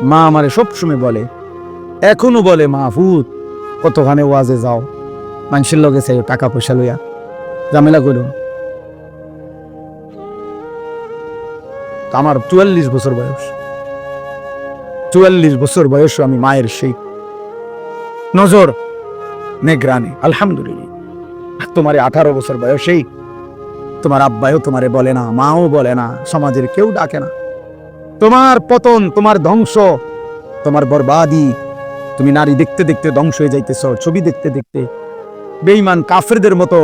মা আমারে সবসময় বলে, এখনও বলে, মাহফুজ, কতখানে ওয়াজে যাও। মানুষের লগে চাই টাকা পয়সা লইয়া। ঝামেলা করুন। আমার চুয়াল্লিশ বছর বয়স। চুয়াল্লিশ বছর বয়স আমি মায়ের সেই নজর, নেগ্রানে, আলহামদুলিল্লাহ। তোমার আঠারো বছর বয়সেই তোমার আব্বাও তোমারে বলে না, মাও বলে না, সমাজের কেউ ডাকে না। তোমার পতন, তোমার ধ্বংস, তোমার বরবাদি। তুমি নারী দেখতে দেখতে ধ্বংস হয়ে যাইতেছ, ছবি দেখতে দেখতে। বেঈমান কাফেরদের মতো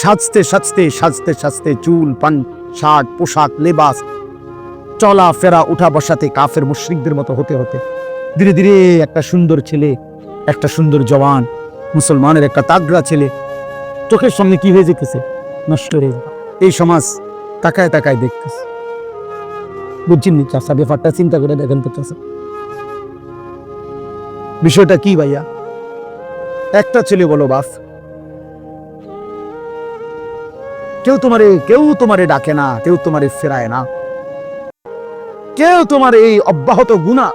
সাজতে সাজতে সাজতে সাজতে চুল, পান শার্ট পোশাক, লেবাস চলা ফেরা উঠা বসাতে কাফের মুশরিকদের মতো হতে হতে। ধীরে ধীরে একটা সুন্দর ছেলে, একটা সুন্দর জওয়ান, মুসলমানের একটা তাগড়া ছেলে। চোখের সামনে কি হয়ে যেতেছে? নষ্ট হয়ে এই সমাজ তাকায় তাকায় দেখতেছে। বুঝছেন নি? চাষা ব্যাপারটা চিন্তা করে দেখেন তো চাষা। বিষয়টা কি ভাইয়া? একটা ছেলে বলো বাস। কেউ তোমারে কেউ তোমারে ডাকে না, কেউ তোমারে ফেরায় না। কেউ তোমার এই অব্যাহত গুণা,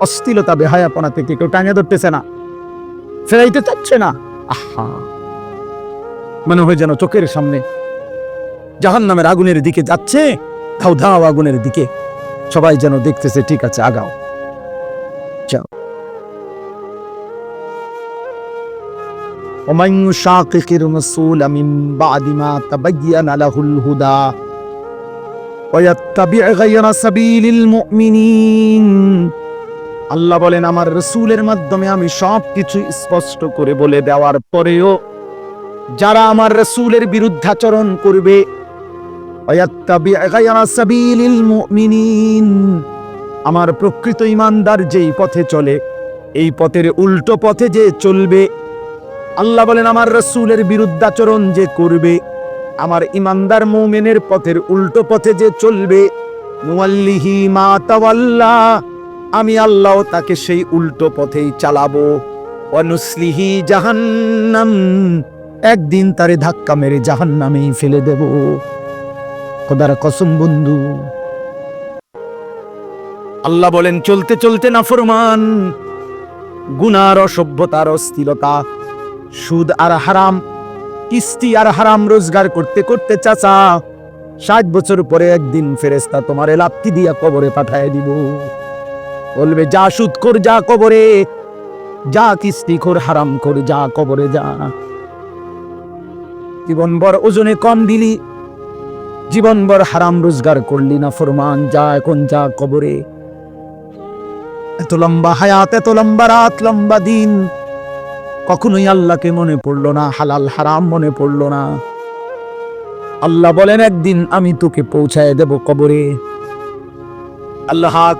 অস্থিলতা, বেহায়াপনা থেকে কেউ টাঙে ধরতেছে না। ফেরাইতে চাচ্ছে না। আহা। মনে হয় যেন চোখের সামনে জাহান নামের আগুনের দিকে যাচ্ছে। ধাও ধাও আগুনের দিকে সবাই যেন দেখতেছে ঠিক আছে আগাও যাও ومن يشاقق الرسول من بعد ما تبين له الهدى ويتبع غير سبيل المؤمنين আল্লাহ বলেন আমার রসুলের মাধ্যমে আমি সব কিছু স্পষ্ট করে বলে দেওয়ার পরেও যারা আমার রসুলের বিরুদ্ধাচরণ করবে আমার প্রকৃত ইমানদার যেই পথে চলে, এই পথের উল্টো পথে যে চলবে, আল্লাহ বলেন, আমার রসুলের বিরুদ্ধাচরণ যে করবে, আমার ইমানদার মৌমেনের পথের উল্টো পথে যে চলবে আমি আল্লাহ তাকে সেই উল্টো পথেই চালাবো। অনুসলিহি জাহান্নাম, একদিন তারে ধাক্কা মেরে জাহান্নামেই ফেলে দেব। খোদার কসম বন্ধু। আল্লাহ বলেন, চলতে চলতে না ফরমান গুনার অসভ্যতার অস্থিরতা সুদ আর হারাম, কিস্তি আর হারাম রোজগার করতে করতে চাচা, ষাট বছর পরে একদিন ফেরেস্তা তোমার লাপ্তি দিয়া কবরে পাঠায় দিব। বলবে, যা সুদ কর যা কবরে, যা কিস্তি কর হারাম কর যা কবরে যা। জীবনভর ওজনে কম দিলি জীবনভর হারাম রোজগার করলি না, ফরমান, যা এখন যা কবরে। এত লম্বা হায়াত, এত লম্বা রাত, লম্বা দিন। কখনোই আল্লাহকে মনে পড়ল না, হালাল হারাম মনে পড়ল না। আল্লাহ বলেন, একদিন আমি তোকে পৌঁছায় দেব কবরে। আল্লাহ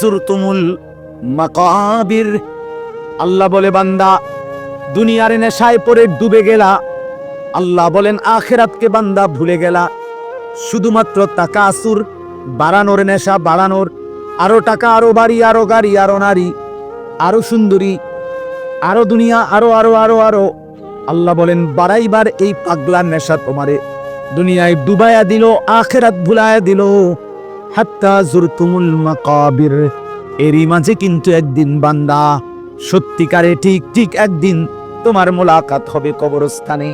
জুরতুমুল মাকাবির। আল্লাহ বলে, বান্দা, দুনিয়ার নেশায় পরে ডুবে গেলা আল্লাহ বলেন, আখেরাতকে বান্দা ভুলে গেলা। শুধুমাত্র তাকাসুর বাড়ানোর নেশা বাড়ানোর, আরও টাকা, আরও বাড়ি, আরও গাড়ি, আরও নারী, আরও সুন্দরী, আরও দুনিয়া, আরও আরও আরও আরও। আল্লাহ বলেন, বাড়াইবার এই পাগলার নেশা তোমারে। দুনিয়ায় ডুবায়া দিল, আখেরাত ভুলায়া দিল। হাত্তা জুরতুমুল মাকাবির। এরই মাঝে কিন্তু একদিন বান্দা, সত্যিকারে ঠিক ঠিক একদিন তোমার মোলাকাত হবে কবরস্থানে।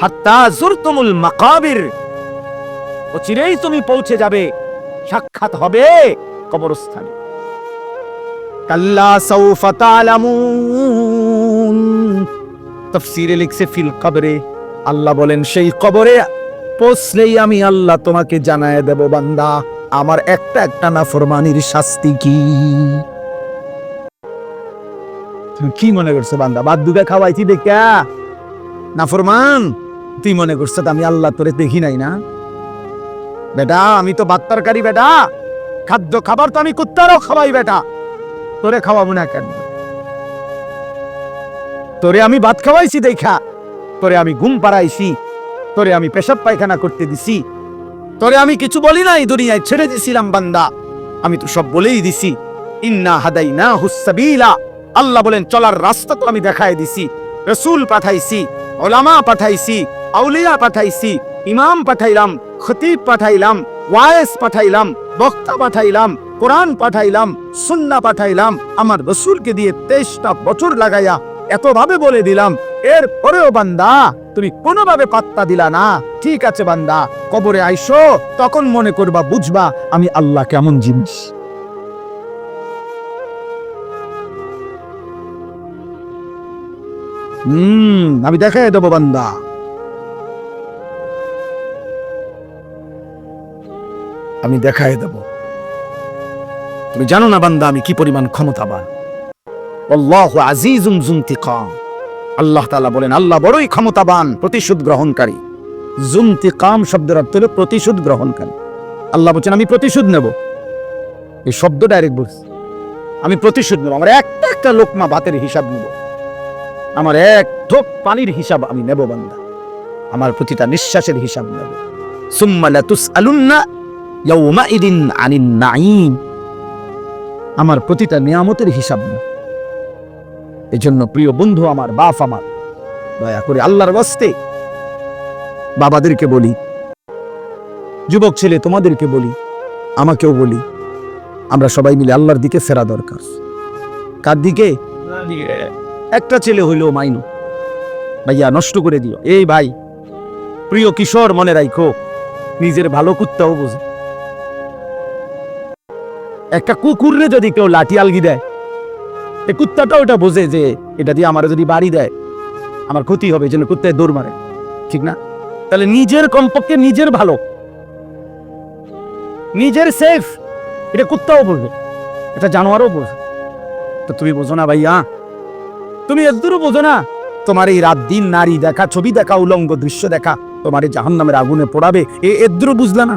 হাত্তা জুরতুমুল মাকাবির। ও চিরেই তুমি পৌঁছে যাবে, সাক্ষাৎ হবে কবরস্থানে। কাল্লা সাউফা তালামুন। তাফসীরে লিখছে, ফিল কবরে। আল্লাহ বলেন, সেই কবরে পৌঁছলেই আমি আল্লাহ তোমাকে জানায় দেব, বান্দা। আমার একটা একটা নাফরমানির শাস্তি কি? কি মনে করছ, বান্দা? বাদ দুবে খাওয়াইছি, দেখা। নাফরমান তুই মনে করছ আমি আল্লাহ তোরে দেখি নাই না? বেটা, আমি তো ভাত তরকারি বেটা। খাদ্য খাবার তো আমি কুত্তারও খাওয়াই বেটা। তোরে খাওয়াবো না কেন? তোরে আমি ভাত খাওয়াইছি দেখা। তোরে আমি ঘুম পাড়াইছি। তোরে আমি পেশাব পায়খানা করতে দিছি। তোরে আমি কিছু বলি নাই দুনিয়ায়, ছেড়ে দিছিলাম বান্দা। আমি তো সব বলেই দিছি। ইন্না হাদাই না হুসাবিলা আল্লাহ বলেন, চলার রাস্তা তো আমি দেখায় দিছি। রসুল পাঠাইছি, ওলামা পাঠাইছি। আউলিয়া পাঠাইছি, ইমাম পাঠাইলাম, খতিব পাঠাইলাম, ওয়ায়েস পাঠাইলাম, বক্তা পাঠাইলাম, কোরআন পাঠাইলাম, সুন্না পাঠাইলাম, আমার রসুলকে দিয়ে তেইশটা বছর লাগাইয়া এতভাবে বলে দিলাম, এর পরেও বান্দা, তুমি কোনোভাবে পাত্তা দিলা না। ঠিক আছে বান্দা, কবরে আইসো, তখন মনে করবা, বুঝবা, আমি আল্লাহ কেমন জিনিস। হুম, আমি দেখাই দেবো বান্দা। আমি দেখাই দেব। তুমি জানো না বান্দা আমি কি পরিমাণ ক্ষমতাবান? আল্লাহ আজিজুম জুন্তিকাম আল্লাহ তাআলা বলেন, আল্লাহ বড়ই ক্ষমতাবান, প্রতিশোধ গ্রহণকারী। জুন্তিকাম শব্দের অর্থ হলো প্রতিশোধ গ্রহণকারী। আল্লাহ বলছেন, আমি প্রতিশোধ নেব। এই শব্দ ডাইরেক্ট বলছি। আমি প্রতিশোধ নেব। আমার একটা একটা লোকমা ভাতের হিসাব নেব। আমার এক ঢোক পানির হিসাব আমি নেব বান্দা। আমার প্রতিটা নিঃশ্বাসের হিসাব নেব। সুম্মা লাতুসআলুন্না আনিন আমার প্রতিটা নিয়ামতের হিসাব নেব এজন্য প্রিয় বন্ধু আমার, বাপ আমার, দয়া করে আল্লাহর বস্তে বাবাদেরকে বলি, যুবক ছেলে তোমাদেরকে বলি, আমাকেও বলি, আমরা সবাই মিলে আল্লাহর দিকে ফেরা দরকার। কার দিকে? একটা ছেলে হইল মাইনু। ভাইয়া, নষ্ট করে দিও। এই ভাই, প্রিয় কিশোর মনে রাখো নিজের ভালো কুত্তাও বোঝে। একটা কুকুররে যদি কেউ লাঠি আলগি দেয়, এই কুত্তাটা ওটা বোঝে যে এটা দিয়ে আমার যদি বাড়ি দেয়, আমার ক্ষতি হবে জন্য কুত্তায় দৌড় মারে। ঠিক না? তাহলে নিজের কমপক্ষে নিজের ভালো। নিজের সেফ এটা কুত্তাও বলবে এটা জানোয়ারও বলবে তো তুমি বোঝো না ভাইয়া। তুমি এদুরও বোঝো না। তোমার এই রাত দিন নারী দেখা, ছবি দেখা, উলঙ্গ দৃশ্য দেখা তোমার এই জাহান নামের আগুনে পোড়াবে, এ এদ্রু বুঝলা না।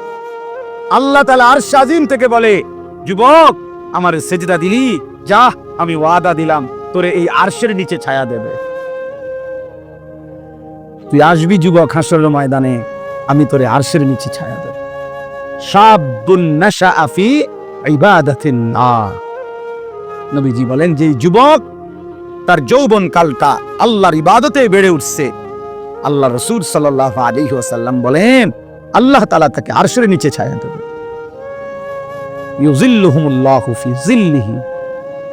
আল্লাহ তালা আর আজিম থেকে বলে, যুবক, আমার সেজদা দিলি? যা, আমি ওয়াদা দিলাম। তোরে এই আর্শের নিচে ছায়া দেবে। তুই আসবি যুবক হাসরের ময়দানে, আমি তোরে আর্শের নিচে ছায়া দেব। শাবুন নাশা আফি ইবাদাতিন নবীজি বলেন যে, যুবক, তার যৌবন কালটা আল্লাহর ইবাদতে বেড়ে উঠছে। আল্লাহ রসুল সাল্লাহ আলাইহি ওয়াসাল্লাম বলেন, আল্লাহ তাআলা তাকে আরশের নিচে ছায়া দেবে।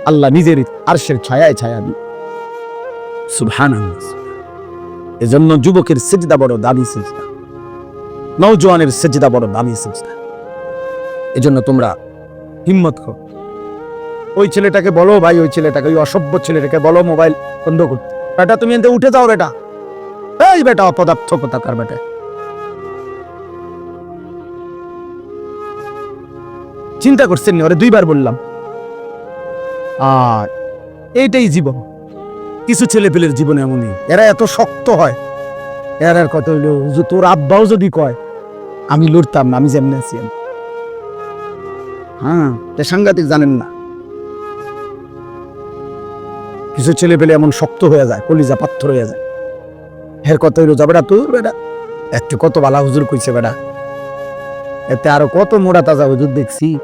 আল্লাহ নিজের আরশের ছায়ায় ছায়া এজন্য যুবকের সেজদা বড় দামি সেজদা। নওজোয়ানের সেজদা বড় দামি সেজদা। এজন্য তোমরা হিম্মত করো। ওই ছেলেটাকে বলো ভাই, ওই ছেলেটাকে, ওই অসভ্য ছেলেটাকে বলো মোবাইল বন্ধ করতে। বেটা, তুমি এতে উঠে যাও বেটা। এই বেটা, অপদার্থ কোথাকার বেটা? চিন্তা করছেন নি, ওরে দুইবার বললাম। আর এইটাই জীবন। কিছু ছেলে পেলের জীবন এমনই। এরা এত শক্ত হয়। এরার কথা হইল, যে তোর আব্বাও যদি কয়, আমি লড়তাম না, আমি যেমনি আছি হ্যাঁ এটা সাংঘাতিক জানেন না। কিছু ছেলে পেলে এমন শক্ত হয়ে যায়, কলিজা পাথর হয়ে যায়। হের কত হইল যা, বেটা তোর, বেটা, একটু কত বালা হুজুর কইছে, বেটা? এতে আরও কত মোড়া তাজা হুজুর দেখছি।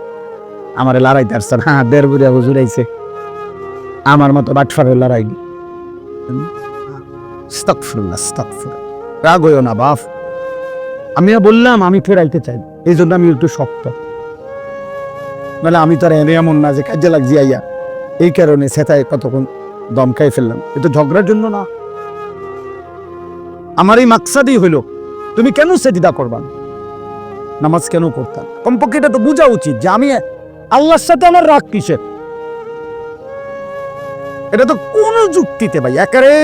আমারে লড়াইতে আসছে হ্যাঁ দেড় বুড়িয়া হুজুর আইছে। আমার মতো বাটফারে লড়াইনি আস্তাগফিরুল্লাহ, আস্তাগফিরুল্লাহ। রাগ হইও না বাপ। আমি বললাম আমি ফেরাইতে চাই। এই জন্য আমি একটু শক্ত। মানে আমি তো আর এমন না যে কাজে লাগছি আইয়া। এই কারণে সেটাই কতক্ষণ দম খাই ফেললাম এটা ঝগড়ার জন্য না। আমার এই মাকসাদই হইল। তুমি কেন সেদিদা করবা? না? নামাজ কেন করতাম কমপক্ষে এটা তো বোঝা উচিত যে আমি আল্লাহর সাথে আমার রাগ কিসের? এটা তো কোন যুক্তিতে ভাই একারে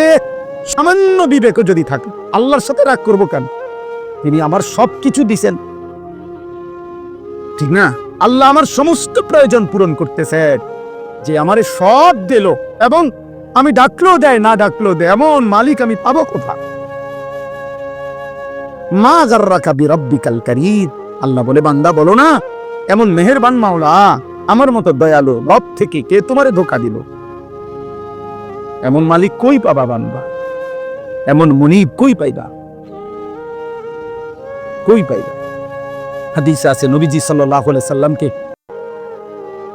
সামান্য বিবেক যদি থাকে, আল্লাহর সাথে রাগ করব কেন? তিনি আমার সব কিছু দিছেন। ঠিক না? আল্লাহ আমার সমস্ত প্রয়োজন পূরণ করতেছে যে আমারে সব দিল এবং আমি ডাকলেও দেয়, না ডাকলেও দেয়, এমন মালিক আমি পাবো কোথা মা গার্রাকা বিরব্বিকাল কারীম। আল্লাহ বলে, বান্দা, বলো না, এমন মেহেরবান মাওলা, আমার মতো দয়ালু, রব থেকে কে তোমারে ধোকা দিল? এমন মালিক কই পাবা বান্দা? এমন মনিব কই পাইবা? কই পাইবা? হাদিসে আছে, নবীজি আলাইহি সাল্লামকে,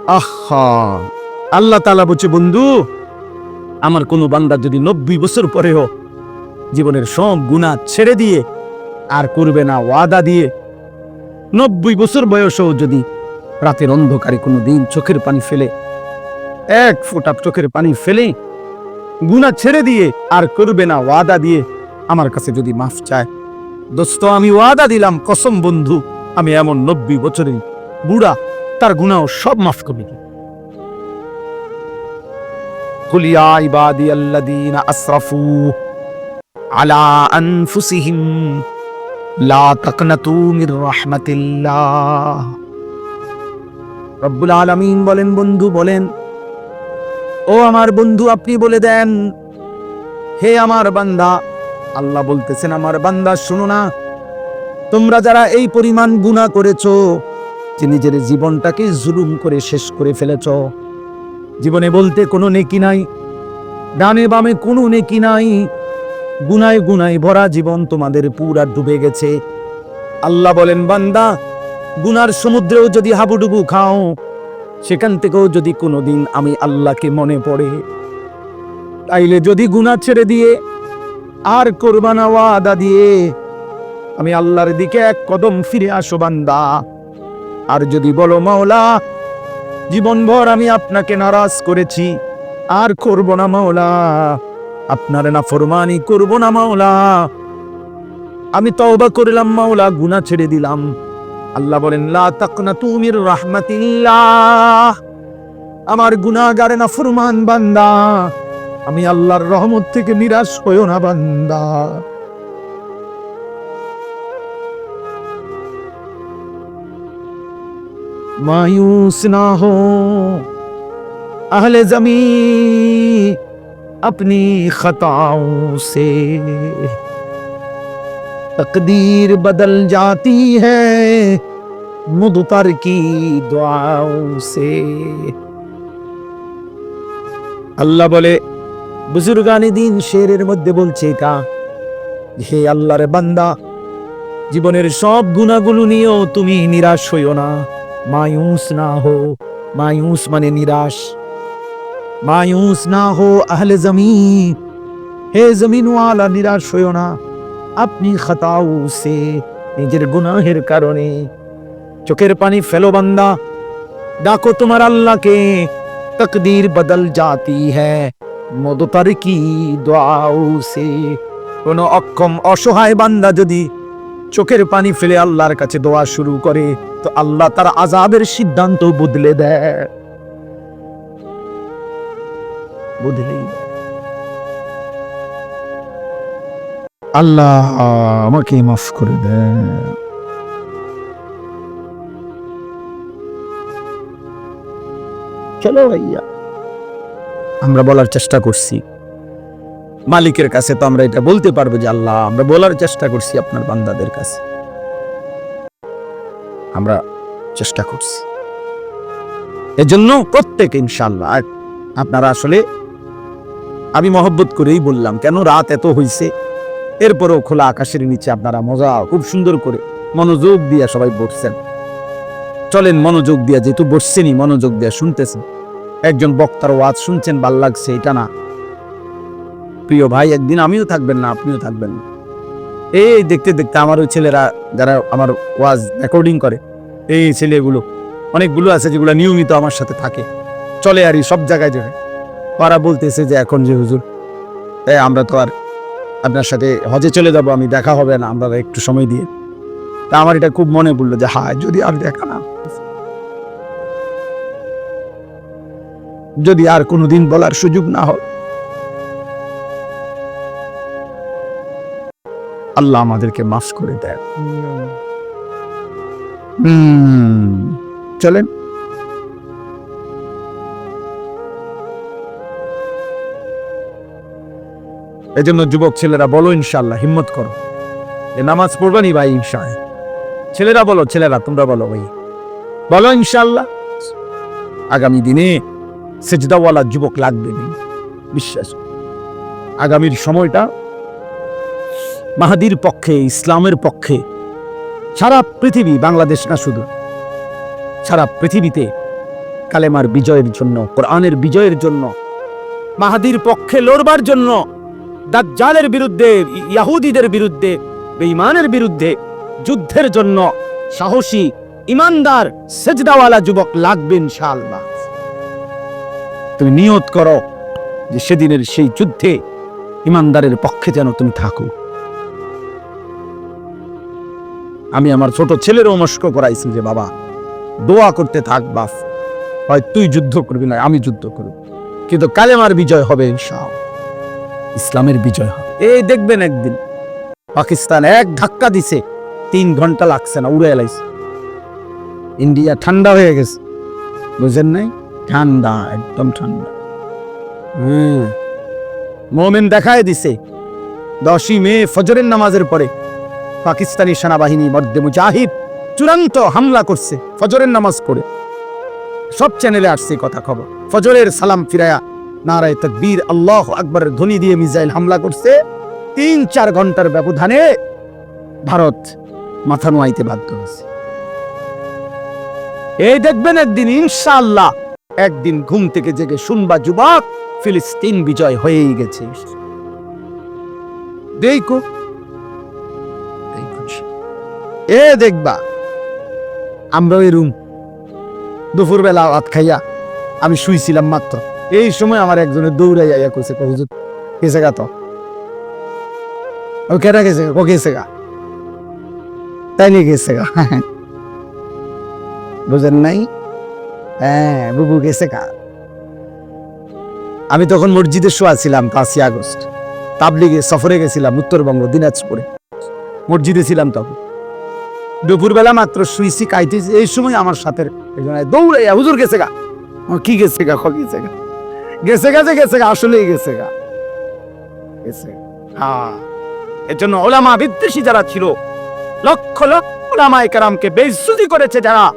আহা, আল্লাহ তাআলা বলছে, বন্ধু, আমার কোনো বান্দা যদি নব্বই বছর পরেও জীবনের সব গুণা ছেড়ে দিয়ে আর করবে না ওয়াদা দিয়ে নব্বই বছর বয়সেও যদি রাতের অন্ধকারে কোনো দিন চোখের পানি ফেলে এক ফোঁটা চোখের পানি ফেলে গুণা ছেড়ে দিয়ে আর করবে না ওয়াদা দিয়ে আমার কাছে যদি মাফ চায় দোস্ত আমি ওয়াদা দিলাম কসম বন্ধু আমি এমন নব্বই বছরের বুড়া তার গুণাও সব মাফ করে দিই قل يا عبادي الذين أسرفوا على أنفسهم লা তাকনাতু মির রাহমাতিল্লাহ রব্বুল আলামিন বলেন, বন্ধু বলেন, ও আমার বন্ধু, আপনি বলে দেন, হে আমার বান্দা, আল্লাহ বলতেছেন, আমার বান্দা, শুনো না, তোমরা যারা এই পরিমাণ গুণা করেছ, যে নিজের জীবনটাকে জুলুম করে শেষ করে ফেলেছ, জীবনে বলতে কোনো নেকি নাই, ডানে বামে কোনো নেকি নাই গুনায় গুনায় ভরা জীবন তোমাদের পুরা ডুবে গেছে। আল্লাহ বলেন, বান্দা, গুনার সমুদ্রেও যদি হাবুডুবু খাও, সেখান থেকেও যদি কোনোদিন আমি আল্লাহকে মনে পড়ে। তাইলে যদি গুনাহ ছেড়ে দিয়ে আর কোরবানা ওয়াদা দিয়ে আমি আল্লাহর দিকে এক কদম ফিরে আসো, বান্দা। আর যদি বলো, মাওলা, জীবনভর আমি আপনাকে নারাজ করেছি, আর করব না, মাওলা। আপনার না ফরমানি করব না মাওলা আমি তওবা করলাম মাওলা গুনাহ ছেড়ে দিলাম আল্লাহ বলেন লা তাকনাতু মির রাহমাতিল্লাহ আমার গুনাহগারে না ফরমান বান্দা আমি আল্লাহর রহমত থেকে নিরাশ হইও না বান্দা मायूस ना हो अहले जमी अपनी खताओं से तकदीर बदल जाती है मुदतर की दुआओं से আল্লাহ বলে বুজুর্গানি দিন শেরের মধ্যে বলছে এটা হে আল্লাহর বান্দা জীবনের সব গুণাগুলো নিয়েও তুমি নিরাশ হইও না मायूस ना हो मायूस माने निराश মায়ুস না হো আহলে জমিন। হে জমিনওয়ালা, নিরাশ হইও না। আপনি খাতাউ নিজের গুনাহের কারণে। চোখের পানি ফেলো বান্দা। ডাকো তোমার আল্লাহকে। তকদির বদল জাতি হ্যাঁ। মদতার কি দোয়াও সে। কোনো অক্ষম অসহায় বান্দা যদি চোখের পানি ফেলে আল্লাহর কাছে দোয়া শুরু করে, তো আল্লাহ তার আজাবের সিদ্ধান্ত বদলে দেয়। আল্লাহ আমাকে মাফ করে চলো ভাইয়া। আমরা বলার চেষ্টা করছি। মালিকের কাছে তো আমরা এটা বলতে পারব যে আল্লাহ আমরা বলার চেষ্টা করছি আপনার বান্দাদের কাছে। আমরা চেষ্টা করছি। এজন্য প্রত্যেক ইনশাল্লাহ আপনারা আসলে মহব্বত করেই বললাম, কেন রাত এত হইছে? এরপরেও খোলা আকাশের নিচে আপনারা মজা, খুব সুন্দর করে মনোযোগ দিয়ে সবাই বসছেন। চলেন, মনোযোগ দিয়া, যেহেতু বসছেনই, মনোযোগ দিয়া শুনতেছেন। একজন বক্তার ওয়াজ শুনছেন, ভালো লাগছে, এটা না। প্রিয় ভাই, একদিন আমিও থাকবেন না, আপনিও থাকবেন না। এই দেখতে দেখতে আমার ওই ছেলেরা, যারা আমার ওয়াজ রেকর্ডিং করে, এই ছেলেগুলো, অনেকগুলো আছে যেগুলো নিয়মিত আমার সাথে থাকে। চলে আর সব জায়গায় যাবে। ওরা বলতেছে যে এখন যে হুজুর এই আমরা তো আর আপনার সাথে হজে চলে যাব আমি দেখা হবে না আমরা একটু সময় দিয়ে। তা আমার এটা খুব মনে পড়ল যে হায় যদি আর দেখা না যদি আর কোনোদিন বলার সুযোগ না হয়। আল্লাহ আমাদেরকে মাফ করে দেয় হুম চলেন। এজন্য যুবক ছেলেরা বলো ইনশাল্লাহ হিম্মত করো। এ নামাজ পড়বেনি ভাই ইনশা ছেলেরা বলো, ছেলেরা, তোমরা বলো ভাই। বলো ইনশাল্লাহ আগামী দিনে সেজদাওয়ালা যুবক লাগবে বিশ্বাস আগামীর সময়টা মাহাদির পক্ষে, ইসলামের পক্ষে, সারা পৃথিবী, বাংলাদেশ না শুধু, সারা পৃথিবীতে কালেমার বিজয়ের জন্য, কোরআনের বিজয়ের জন্য, মাহাদির পক্ষে লড়বার জন্য দাজ্জালের বিরুদ্ধে, ইয়াহুদীদের বিরুদ্ধে, বেঈমানের বিরুদ্ধে যুদ্ধের জন্য সাহসী, ইমানদার, সেজদাওয়ালা যুবক লাগবে ইনশাআল্লাহ। তুমি নিয়ত করো যে সেদিনের সেই যুদ্ধে ইমানদারের পক্ষে যেন তুমি থাকো। আমি আমার ছোট ছেলেরও মস্ক করাইছি যে, বাবা, দোয়া করতে থাক বাস হয় তুই যুদ্ধ করবি না আমি যুদ্ধ করব। কিন্তু কালেমার বিজয় হবে ইনশাআল্লাহ। ইসলামের বিজয় হবে। এই দেখবেন একদিন। পাকিস্তান এক ধাক্কা দিছে, তিন ঘণ্টা লাগছে না, উড়ে এলাইছে। ইন্ডিয়া ঠান্ডা হয়ে গেছে। বুঝেন নাই? ঠান্ডা, একদম ঠান্ডা। হুম মোমেন দেখায় দিছে, দশই মে ফজরের নামাজের পরে পাকিস্তানি সেনাবাহিনী মধ্যে মুজাহিদ চূড়ান্ত হামলা করছে ফজরের নামাজ পড়ে। সব চ্যানেলে আসছে কথা খবর। ফজরের সালাম ফিরায়া নারায় তকবীর, আল্লাহ আকবরের ধ্বনি দিয়ে মিসাইল হামলা করছে। তিন চার ঘণ্টার ব্যবধানে ভারত মাথা নোয়াইতে বাধ্য হয়েছে। এই দেখবেন একদিন, ইনশাআল্লাহ, একদিন ঘুম থেকে জেগে শুনবা যুবক, ফিলিস্তিন বিজয় হয়েই গেছে। দেখো। এ দেখবা আমরা ওই রুম, দুপুরবেলা ভাত খাইয়া আমি শুইছিলাম মাত্র। এই সময় আমার একজনের করছে হুজুর গেছে গা তো? ও কেটা গেছে? ও গেছে গা। তাই নিয়ে গেছে গা? বুঝেন নাই? হ্যাঁ বুবু গেছে গা। আমি তখন মসজিদে শোয়া ছিলাম পাঁচই আগস্ট। তাবলিগে সফরে গেছিলাম উত্তরবঙ্গ, দিনাজপুরে। মসজিদে ছিলাম তখন। দুপুরবেলা মাত্র শুইছি, কাইতেছি, এই সময় আমার সাথে একজন দৌড়াইয়া, হুজুর গেছে গা? কি গেছে গা? খ গেছে গা? গেছে গা যে গেছে গা, আসলেই গেছে গা। গেছে। হ্যাঁ এর জন্য ওলামা বিদ্বেষী যারা ছিল, লক্ষ লক্ষ ওলামা একরামকে বেইজ্জতি করেছে যারা,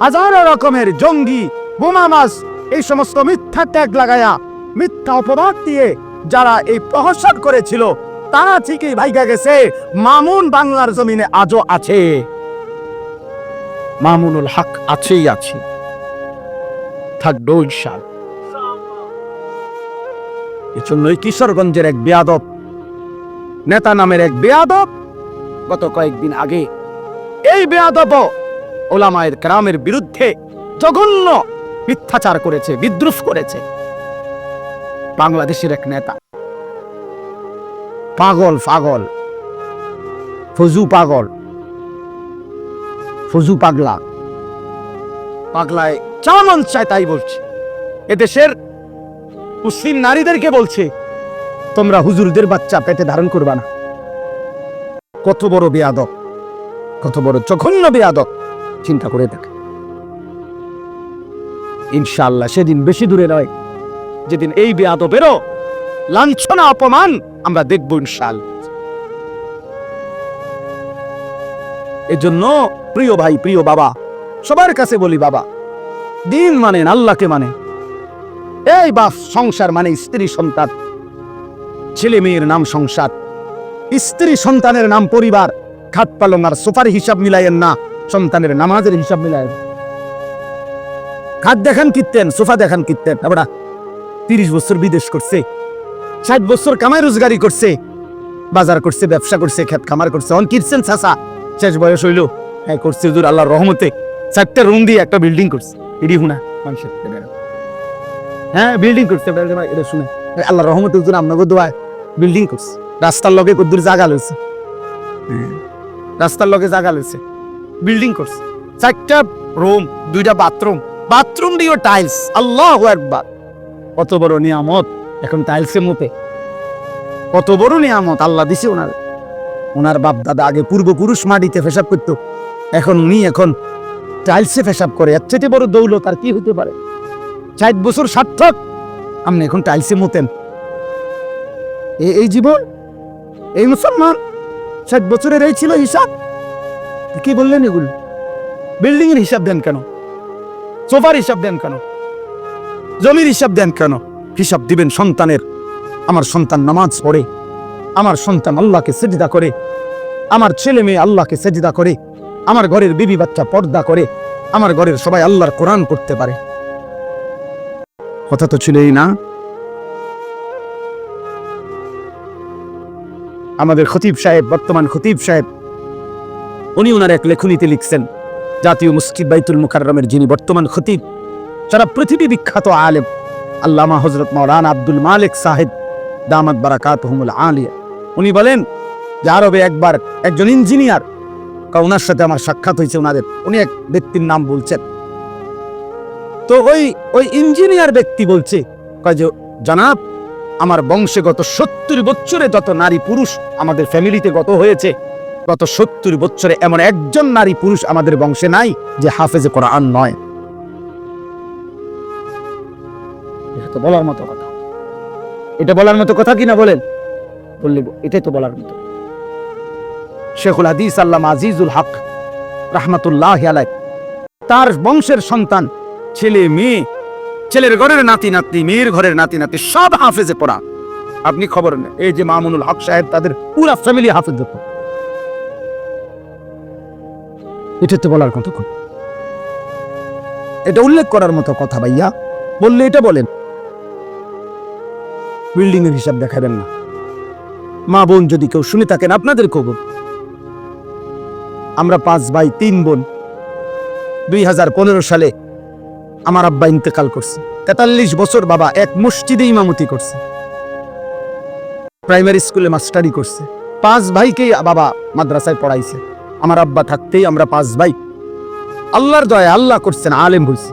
হাজারো রকমের জঙ্গি বোমামাস এই সমস্ত মিথ্যা ট্যাগ লাগায়া, মিথ্যা অপবাদ দিয়ে যারা এই প্রহসন করেছিল, তারা ঠিকই ভাইগা গেছে, মামুন বাংলার জমিনে আজও আছে। মামুনুল হক আছেই আছে। থাকবে ইনশাল এজন্যই কিশোরগঞ্জের এক বেয়াদব, নেতা নামের এক বেয়াদব, গত কয়েকদিন আগে এই বেয়াদব ওলামায়ের গ্রামের বিরুদ্ধে জঘন্য মিথ্যাচার করেছে, বিদ্রুপ করেছে। বাংলাদেশের এক নেতা, পাগল পাগল, ফজু পাগল, ফজু পাগলা, পাগলায় যা মন চায় তাই বলছে। এদেশের মুসলিম নারীদেরকে বলছে, তোমরা হুজুরদের বাচ্চা পেটে ধারণ করবা না। কত বড় বেয়াদক কত বড় জঘন্য বেয়াদক চিন্তা করে দেখ। ইনশাআল্লাহ সেদিন বেশি দূরে নয়, যেদিন এই বেয়াদবেরও লাঞ্ছনা, অপমান আমরা দেখব ইনশাল এজন্য প্রিয় ভাই, প্রিয় বাবা, সবার কাছে বলি বাবা, দিন মানেন আল্লাহকে মানে। এই বাপ, সংসার মানে স্ত্রী সন্তান। ছেলে মেয়ের নাম সংসার। স্ত্রী সন্তানের নাম পরিবার। খাট পালং আর সোফার হিসাব মিলাইয়েন না, সন্তানের নামাজের হিসাব মিলায়েন। খাট দেখান কিনতেন সোফা দেখান কিনতেন আমরা তিরিশ বছর বিদেশ করছে, ষাট বছর কামাই রোজগারি করছে, বাজার করছে, ব্যবসা করছে, খেত খামার করছে। অন কিরছেন চাষা শেষ বয়স হইল। হ্যাঁ করছে হুজুর আল্লাহর রহমতে। চারটা রুম দিয়ে একটা বিল্ডিং করছে। এডি হুনা, মানুষের হ্যাঁ বিল্ডিং করছে। এটা শুনে। আল্লাহর রহমতে হুজুর আপনাকে দোয়ায় বিল্ডিং করছে। রাস্তার লগে কদ্দুর জায়গা লইছে। রাস্তার লগে জায়গা লইছে। বিল্ডিং করছে। চারটা রুম দুইটা বাথরুম বাথরুম দিও টাইলস আল্লাহ একবার কত বড় নিয়ামত। এখন টাইলসে মতে। কত বড় নিয়ামত। আল্লাহ দিছে ওনার। ওনার বাপ দাদা আগে পূর্বপুরুষ মাটিতে ফেসাব করতো। এখন উনি এখন টাইলসে ফেসাব করে। এর চেয়ে বড় দৌলত আর কি হতে পারে? ষাট বছর সার্থক। আপনি এখন টাইলসে মতেন। এই জীবন, এই মুসলমান ষাট বছরের এই ছিল হিসাব। কি বললেন এগুলো? বিল্ডিং এর হিসাব দেন কেন? সোফার হিসাব দেন কেন? জমির হিসাব দেন কেন? হিসাব দিবেন সন্তানের। আমার সন্তান নামাজ পড়ে। আমার সন্তান আল্লাহকে সেজদা করে। আমার ছেলে মেয়ে আল্লাহকে সেজদা করে। আমার ঘরের বিবি বাচ্চা পর্দা করে। আমার ঘরের সবাই আল্লাহর কোরআন করতে পারে। কথা তো ছিলই না। আমাদের খতিব সাহেব, বর্তমান খতিব সাহেব, উনি ওনার এক লেখনীতে লিখছেন, জাতীয় মুসজিদ বাইতুল মুকাররমের যিনি বর্তমান খতিব সারা পৃথিবী বিখ্যাত আলেম, আল্লামা হজরত মৌলানা আব্দুল মালিক সাহেব, দামাত বারাকাত আলিয়া। উনি বলেন যে আরবে একবার একজন ইঞ্জিনিয়ার কা ওনার সাথে আমার সাক্ষাৎ হয়েছে ওনাদের উনি এক ব্যক্তির নাম বলছেন। তো ওই ওই ইঞ্জিনিয়ার ব্যক্তি বলছে যে, জানাব, আমার বংশে গত সত্তর বছরে যত নারী পুরুষ আমাদের ফ্যামিলিতে গত হয়েছে, গত সত্তর বছরে এমন একজন নারী পুরুষ আমাদের বংশে নাই যে হাফেজে কোরআন নয়। তো বলার মতো কথা। এটা বলার মতো কথা কিনা বলেন? বললে, এটাই তো বলার মতো। শেখুল হাদিস আল্লাহ আজিজুল হক রাহমাতুল্লাহ আলাই তার বংশের সন্তান ছেলে মেয়ে, ছেলের ঘরের নাতি নাতনি, মেয়ের ঘরের নাতি নাতি সব হাফেজে পড়া। আপনি খবর নেন, এই যে মামুনুল হক সাহেব, তাদের পুরা ফ্যামিলি হাফেজ এটা তো বলার কথা এটা উল্লেখ করার মতো কথা ভাইয়া। বললে এটা বলেন। বিল্ডিং এর হিসাব দেখাবেন না। মা বোন যদি কেউ শুনে থাকেন, আপনাদের খবর আমরা পাঁচ ভাই, তিন বোন। দুই হাজার পনেরো সালে আমার আব্বা ইন্তেকাল করছে। তেতাল্লিশ বছর বাবা এক মসজিদে ইমামতি করছে। প্রাইমারি স্কুলে মাস্টারি করছে। পাঁচ ভাইকেই বাবা মাদ্রাসায় পড়াইছে। আমার আব্বা থাকতেই আমরা পাঁচ ভাই। আল্লাহর দয়া আল্লাহ করছেন, আলেম হইছে।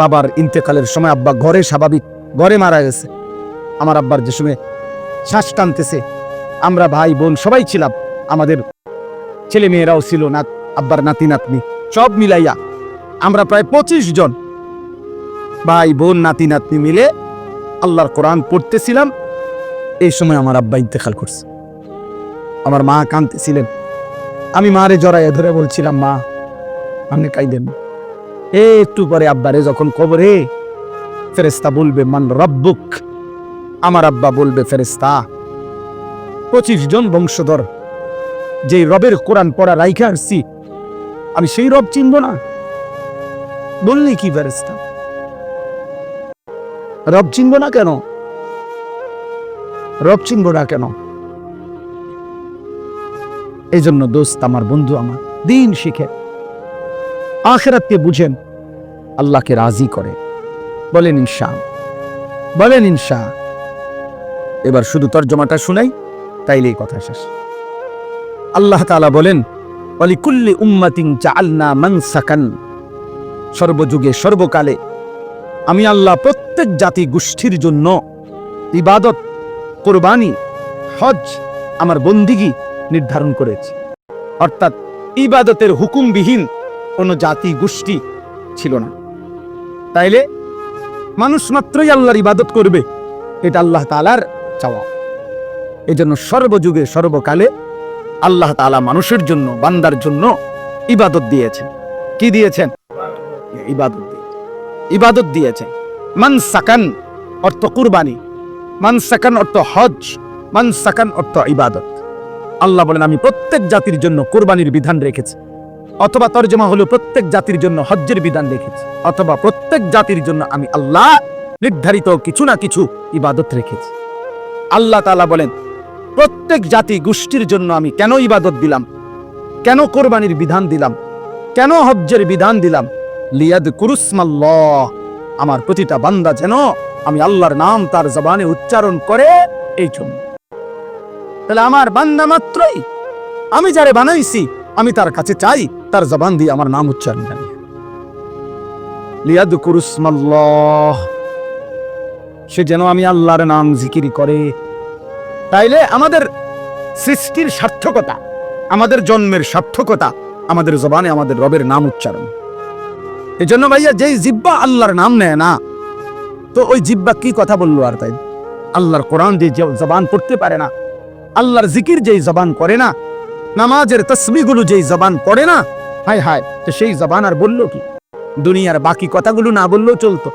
বাবার ইন্তেকালের সময় আব্বা ঘরে স্বাভাবিক, ঘরে মারা গেছে। আমার আব্বার যে সময় শ্বাস টানতেছে, আমরা ভাই বোন সবাই ছিলাম। আমাদের ছেলে মেয়েরাও ছিল না আব্বার নাতি নাতনি সব মিলাইয়া আমরা প্রায় পঁচিশ জন। ভাই, বোন, নাতি, নাতনি মিলে আল্লাহর কোরআন পড়তেছিলাম। এই সময় আমার আব্বা ইন্তেকাল করছে। আমার মা কাঁদতেছিলেন। আমি মারে জড়াইয়া ধরে বলছিলাম, মা, আপনি কাইদেন। এ, একটু পরে আব্বারে যখন কবরে ফেরেস্তা বলবে, মান রব্বুক? আমার আব্বা বলবে ফেরেস্তা পঁচিশ জন বংশধর যে রবের কোরআন পড়া রাইখে আসছি আমি সেই রব চিনব না? বললি কি ফেরেস্তা রব চিনব না কেন? রব চিনব না কেন? এই জন্য দোস্ত আমার বন্ধু আমার, দিন শিখে। আখেরাতকে বুঝেন, আল্লাহকে রাজি করে। বলেন ইনশা বলেন ইনশা। এবার শুধু তর্জমাটা শুনাই তাইলে এই কথা শেষ। আল্লাহ তাআলা বলেন অলিকুল্লি উম্মাতিন চালনা মানসাকান। সর্বযুগে সর্বকালে। আমি আল্লাহ প্রত্যেক জাতি গোষ্ঠীর জন্য ইবাদত, কোরবানি, হজ আমার বন্দিগি নির্ধারণ করেছি। অর্থাৎ ইবাদতের হুকুমবিহীন কোনো জাতি গোষ্ঠী ছিল না। তাইলে মানুষ মাত্রই আল্লাহর ইবাদত করবে, এটা আল্লাহ তালার চাওয়া। এই জন্য সর্বযুগে সর্বকালে আল্লাহ তালা মানুষের জন্য, বান্দার জন্য ইবাদত দিয়েছেন। কি দিয়েছেন? ইবাদত দিয়েছেন ইবাদত দিয়েছেন মান সাকান অর্থ কুরবানি, মান সাকান অর্থ হজ, মান সাকান অর্থ ইবাদত। আল্লাহ বলেন, আমি প্রত্যেক জাতির জন্য কোরবানির বিধান রেখেছি, অথবা তর্জমা হলো প্রত্যেক জাতির জন্য হজ্জের বিধান রেখেছি, অথবা প্রত্যেক জাতির জন্য আমি আল্লাহ নির্ধারিত কিছু না কিছু ইবাদত রেখেছি। আল্লাহ তালা বলেন, প্রত্যেক জাতি গোষ্ঠীর জন্য আমি কেন ইবাদত দিলাম? কেন কোরবানির বিধান দিলাম? কেন হজ্জের বিধান দিলাম? লিয়াদ কুরুসমাল্লাহ। আমার প্রতিটা বান্দা যেন আমি আল্লাহর নাম তার জবানে উচ্চারণ করে এই জন্য। তাহলে আমার বান্দা মাত্রই আমি যারে বানাইছি, আমি তার কাছে চাই, তার জবান দিয়ে আমার নাম উচ্চারণ জানি লিয়াদ কুরুসমাল্লাহ। সে যেন আমি আল্লাহর নাম জিকিরি করে। তাইলে আমাদের সৃষ্টির সার্থকতা, আমাদের জন্মের সার্থকতা, আমাদের জবানে আমাদের রবের নাম উচ্চারণ। এই জন্য ভাইয়া যেই জিব্বা আল্লাহর নাম নেয় না, তো ওই জিব্বা কি কথা বলল আর তাই? আল্লাহর কোরআন যে জবান পড়তে পারে না, আল্লাহর জিকির যেই জবান করে না, নামাজের তসবিগুলো যেই জবান পড়ে না, হায় হায়, তো সেই জবান আর বলল কি? দুনিয়ার বাকি কথাগুলো না বললেও চলতো।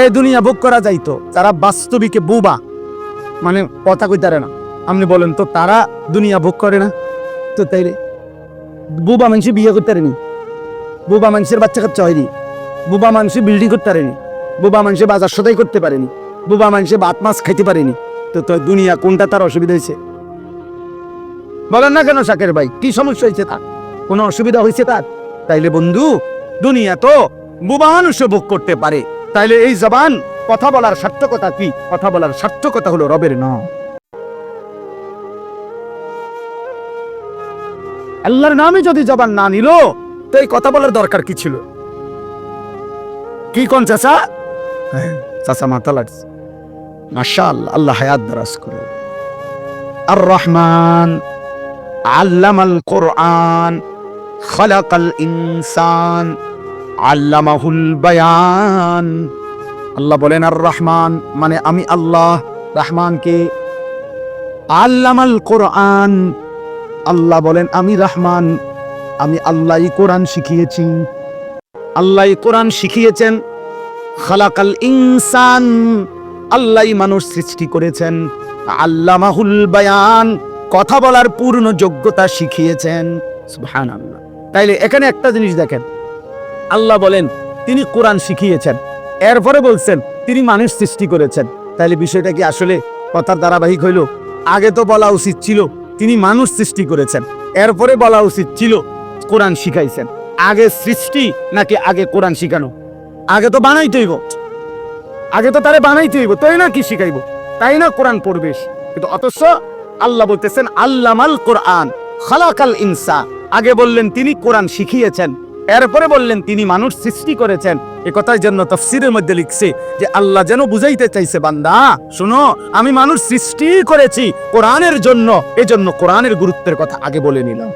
এই দুনিয়া ভোগ করা যাইতো, তারা বাস্তবিকে বুবা মানে কথা কইতারে না। আপনি বলেন তো, তারা দুনিয়া ভোগ করে না? তো তাইলে বুবা মানুষ বিয়ে করতে পারেনি? বুবা মানুষের বাচ্চা কাচ্চা হয়নি। বোবা মানুষ বিল্ডিং করতে পারেনি। বোবা মানুষ বাজার সদাই করতে পারেনি। বোবা মানুষে ভাত, মাছ খাইতে পারেনি। তো তো দুনিয়া কোনটা তার অসুবিধা হয়েছে? বলেন না কেন শাকের ভাই, কি সমস্যা হয়েছে তার? কোনো অসুবিধা হয়েছে তার? তাইলে বন্ধু, দুনিয়া তো বোবা মানুষও ভোগ করতে পারে। তাইলে এই জবান কথা বলার সার্থকতা কি? কথা বলার সার্থকতা হলো রবের ন আল্লাহর নামে যদি জবান না নিল তো এই কথা বলার দরকার কি ছিল? কি কোন চাচা? চাচা মাথা লাগছে মাশা আল্লাহ হায়াত করে। আর রহমান আল্লামাল কোরআন ইনসান, আল্লামাহুল বায়ান। আল্লাহ বলেন আর রহমান মানে আমি আল্লাহ, রহমানকে। আল্লামাল কোরআন, আল্লাহ বলেন, আমি রহমান। আমি আল্লাহই কোরআন শিখিয়েছি। আল্লাহ কোরআন শিখিয়েছেন। খালাকাল ইনসান আল্লাহ মানুষ সৃষ্টি করেছেন। আল্লামাহুল বায়ান, কথা বলার পূর্ণ যোগ্যতা শিখিয়েছেন। সুবহানাল্লাহ। তাইলে এখানে একটা জিনিস দেখেন। আল্লাহ বলেন, তিনি কোরআন শিখিয়েছেন। এরপরে বলছেন, তিনি মানুষ সৃষ্টি করেছেন। তাইলে বিষয়টা কি আসলে কথার ধারাবাহিক হইল? আগে তো বলা উচিত ছিল, তিনি মানুষ সৃষ্টি করেছেন। এরপরে বলা উচিত ছিল কোরআন শিখাইছেন। আগে সৃষ্টি নাকি আগে কোরআন শিখানো? আগে তো বানাইতে হইব। আগে তো তারে বানাইতে হইব, তাই না কি শিখাইব? তাই না কোরআন পড়বে কিন্তু অথচ আল্লাহ বলতেছেন, আল্লামাল কোরআন, খালাকাল ইনসা। আগে বললেন, তিনি কোরআন শিখিয়েছেন। এরপরে বললেন, তিনি মানুষ সৃষ্টি করেছেন। এ কথার জন্য তফসিরের মধ্যে লিখছে যে, আল্লাহ যেন বুঝাইতে চাইছে, বান্দা, শুনো, আমি মানুষ সৃষ্টি করেছি কোরআনের জন্য। এজন্য কোরআনের গুরুত্বের কথা আগে বলে নিলাম।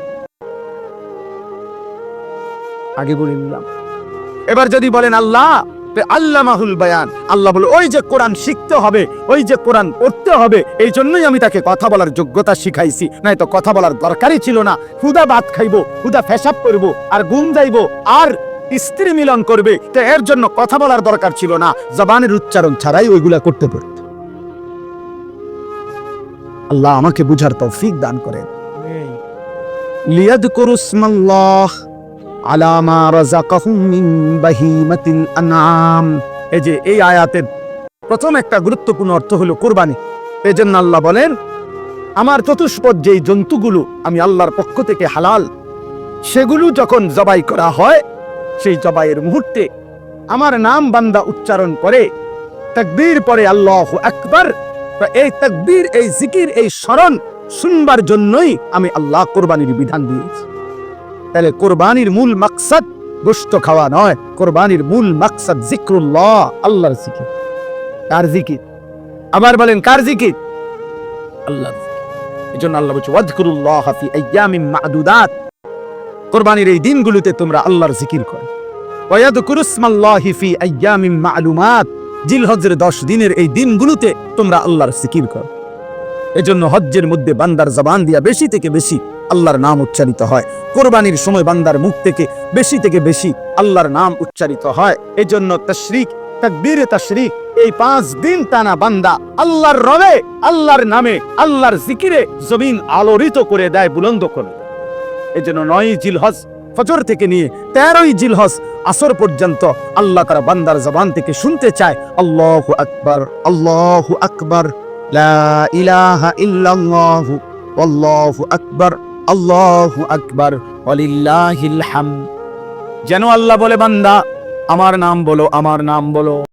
আগে বলে নিলাম। এবার যদি বলেন আল্লাহ আল্লাহ মাহুল বায়ান আল্লাহ বলে ওই যে কোরআন শিখতে হবে ওই যে কোরআন পড়তে হবে এই জন্যই আমি তাকে কথা বলার যোগ্যতা শিখাইছি। নাই তো কথা বলার দরকারই ছিল না। হুদা ভাত খাইবো হুদা ফেসাব করব আর ঘুম যাইবো আর স্ত্রী মিলন করবে তো এর জন্য কথা বলার দরকার ছিল না। জবানের উচ্চারণ ছাড়াই ওইগুলা করতে পারত। আল্লাহ আমাকে বুঝার তৌফিক দান করেন। লিয়াদকুরুসমাল্লাহ। আলামা বাহিমাতিল আনআম। এই যে, এই আয়াতের প্রথম একটা গুরুত্বপূর্ণ অর্থ হলো কোরবানি। এজন্য আল্লাহ বলেন, আমার চতুষ্পদ যেই জন্তুগুলো আমি আল্লাহর পক্ষ থেকে হালাল, সেগুলো যখন জবাই করা হয়, সেই জবাইয়ের মুহূর্তে আমার নাম বান্দা উচ্চারণ করে, তাকবীর পরে আল্লাহ আকবার এই তাকবীর, এই জিকির, এই স্মরণ শুনবার জন্যই আমি আল্লাহ কোরবানির বিধান দিয়েছি। তাহলে কোরবানির মূল মাকসাদ গোস্ত খাওয়া নয়। কোরবানির মূল মাকসাদ জিক্রুল্লাহ, আল্লাহর জিকির। কার জিকির? আবার বলেন, কার জিকির? আল্লাহ এই জন্য আল্লাহ বলছে ওয়াজকুরুল্লাহ ফি আইয়ামিন মাদুদাত। কোরবানির এই দিনগুলোতে তোমরা আল্লাহর জিকির করো। ওয়াদকুরুসমাল্লাহি মালুমাত। জিলহজের 10 দিনের এই দিনগুলোতে তোমরা আল্লাহর জিকির করো। এজন্য হজ্জের মধ্যে বান্দার জবান দিয়া বেশি থেকে বেশি আল্লাহর নাম উচ্চারিত হয়। কোরবানির সময় বান্দার মুখ থেকে বেশি থেকে বেশি আল্লাহর নাম উচ্চারিত হয়। এজন্য তশরিক, তাকবীরে, তশরিক, এই পাঁচ দিন টানা বান্দা আল্লাহর রবে, আল্লাহর নামে, আল্লাহর জিকিরে জমিন আলোড়িত করে দেয়, বুলন্দ করে দেয়। এজন্য নয় জিলহজ ফজর থেকে নিয়ে তেরোই জিলহজ আসর পর্যন্ত আল্লাহ তারা বান্দার জবান থেকে শুনতে চায়, আল্লাহ আকবার, আল্লাহ আকবর, লা ইলাহা ইল্লাল্লাহু আল্লাহু আকবার। আল্লাহু আকবার অলিল্লাহিল হাম। যেন আল্লাহ বলে বান্দা আমার নাম বলো আমার নাম বলো।